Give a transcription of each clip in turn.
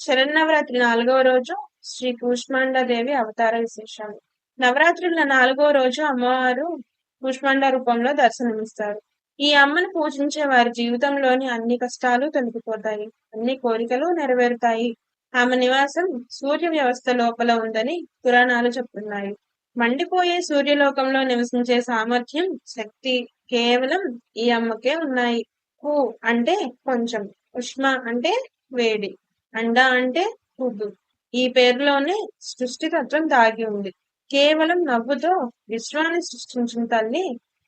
శరన్నవరాత్రి నాలుగవ రోజు శ్రీ దేవి అవతార విశేషాలు. నవరాత్రుల నాలుగవ రోజు అమ్మవారు కూష్మాండ రూపంలో దర్శనమిస్తారు. ఈ అమ్మను పూజించే వారి జీవితంలోని అన్ని కష్టాలు తొలగిపోతాయి. అన్ని కోరికలు నెరవేరుతాయి. ఆమె నివాసం సూర్య వ్యవస్థ లోపల ఉందని పురాణాలు చెప్తున్నాయి. మండిపోయే సూర్యలోకంలో నివసించే సామర్థ్యం శక్తి కేవలం ఈ అమ్మకే ఉన్నాయి. కు అంటే కొంచెం ఉష్మ అంటే వేడి. అండ అంటే పువ్వు. ఈ పేరులోనే సృష్టి తత్వం దాగి ఉంది. కేవలం నవ్వుతో విశ్వాన్ని సృష్టించిన తల్లి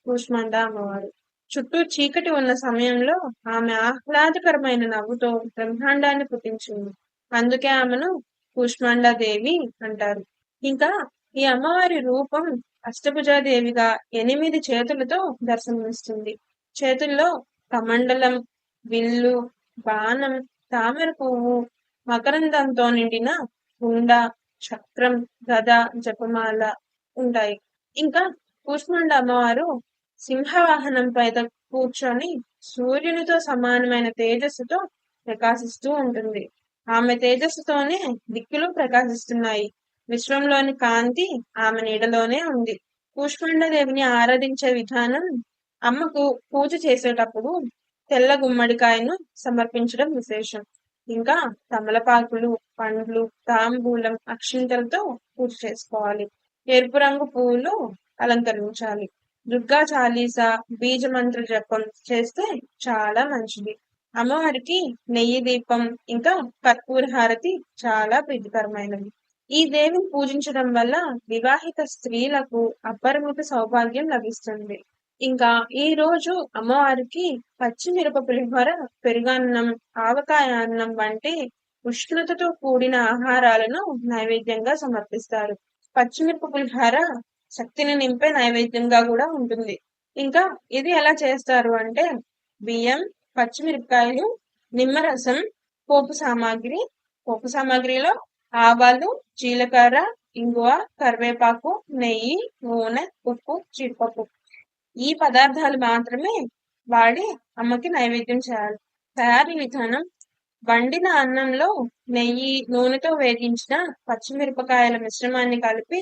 కూష్మండ అమ్మవారు. చుట్టూ చీకటి ఉన్న సమయంలో ఆమె ఆహ్లాదకరమైన నవ్వుతో బ్రహ్మాండాన్ని పుట్టించింది. అందుకే ఆమెను కూష్మాండ దేవి అంటారు. ఇంకా ఈ అమ్మవారి రూపం అష్టభుజాదేవిగా ఎనిమిది చేతులతో దర్శనమిస్తుంది. చేతుల్లో కమండలం విల్లు బాణం తామర పువ్వు మకరందంతో నిండిన గుండ చక్రం గద జపమాల ఉంటాయి. ఇంకా కూష్మండ అమ్మవారు సింహవాహనం పైన కూర్చొని సూర్యునితో సమానమైన తేజస్సుతో ప్రకాశిస్తూ ఉంటుంది. ఆమె తేజస్సుతోనే దిక్కులు ప్రకాశిస్తున్నాయి. విశ్వంలోని కాంతి ఆమె నీడలోనే ఉంది. కూష్మండదేవిని ఆరాధించే విధానం అమ్మకు పూజ చేసేటప్పుడు తెల్ల గుమ్మడికాయను సమర్పించడం విశేషం. ఇంకా తమలపాకులు పండ్లు తాంబూలం అక్షింతలతో పూజ చేసుకోవాలి. ఎరుపు రంగు పువ్వులు అలంకరించాలి. దుర్గా చాలీస బీజ మంత్ర జపం చేస్తే చాలా మంచిది. అమ్మవారికి నెయ్యి దీపం ఇంకా కర్పూర హారతి చాలా ప్రీతికరమైనవి ఈ దేవిని పూజించడం వల్ల వివాహిత స్త్రీలకు అపరిమిత సౌభాగ్యం లభిస్తుంది. ఇంకా ఈ రోజు అమ్మవారికి పచ్చిమిరప పులిహోర పెరుగన్నం ఆవకాయ అన్నం వంటి ఉష్ణతతో కూడిన ఆహారాలను నైవేద్యంగా సమర్పిస్తారు. పచ్చిమిరప పులిహోర శక్తిని నింపే నైవేద్యంగా కూడా ఉంటుంది. ఇంకా ఇది ఎలా చేస్తారు అంటే బియ్యం పచ్చిమిరపకాయలు నిమ్మరసం పోపు సామాగ్రి. పోపు సామాగ్రిలో ఆవాలు జీలకర్ర ఇంగువ కరివేపాకు నెయ్యి నూనె ఉప్పు జీడిపప్పు. ఈ పదార్థాలు మాత్రమే వాడి అమ్మకి నైవేద్యం చేయాలి. తయారీ విధానం. వండిన అన్నంలో నెయ్యి నూనెతో వేగించిన పచ్చిమిరపకాయల మిశ్రమాన్ని కలిపి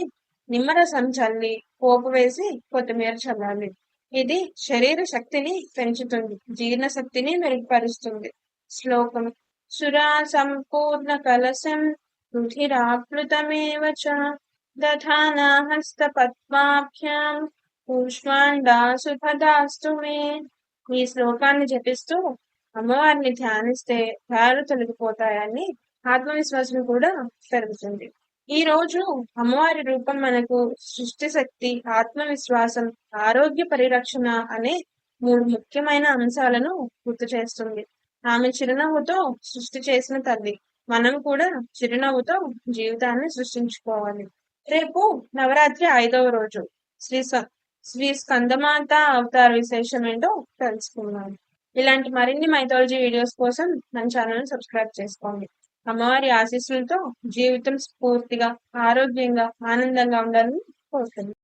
నిమ్మరసం చల్లి పోపు వేసి కొత్తిమీర చల్లాలి. ఇది శరీర శక్తిని పెంచుతుంది జీర్ణ శక్తిని మెరుగుపరుస్తుంది. శ్లోకం. సురా సంపూర్ణ కలశం రుధిరాప్లుతమేవ చ దధానా హస్త పద్మాభ్యాం కూష్మాండాసుపదాస్తు మే. ఈ శ్లోకాన్ని జపిస్తూ అమ్మవారిని ధ్యానిస్తే గాయాలు తొలగిపోతాయని ఆత్మవిశ్వాసం కూడా పెరుగుతుంది. ఈ రోజు అమ్మవారి రూపం మనకు సృష్టి శక్తి ఆత్మవిశ్వాసం ఆరోగ్య పరిరక్షణ అనే మూడు ముఖ్యమైన అంశాలను గుర్తు చేస్తుంది. ఆమె చిరునవ్వుతో సృష్టి చేసిన తల్లి. మనం కూడా చిరునవ్వుతో జీవితాన్ని సృష్టించుకోవాలి. రేపు నవరాత్రి ఐదవ రోజు. శ్రీ శ్రీ స్కందమాత అవతార విశేషం ఏంటో తెలుసుకున్నాను ఇలాంటి మరిన్ని మైథాలజీ వీడియోస్ కోసం మన ఛానల్ సబ్స్క్రైబ్ చేసుకోండి. అమ్మవారి ఆశీస్సులతో జీవితం స్ఫూర్తిగా ఆరోగ్యంగా ఆనందంగా ఉండాలని కోరుతుంది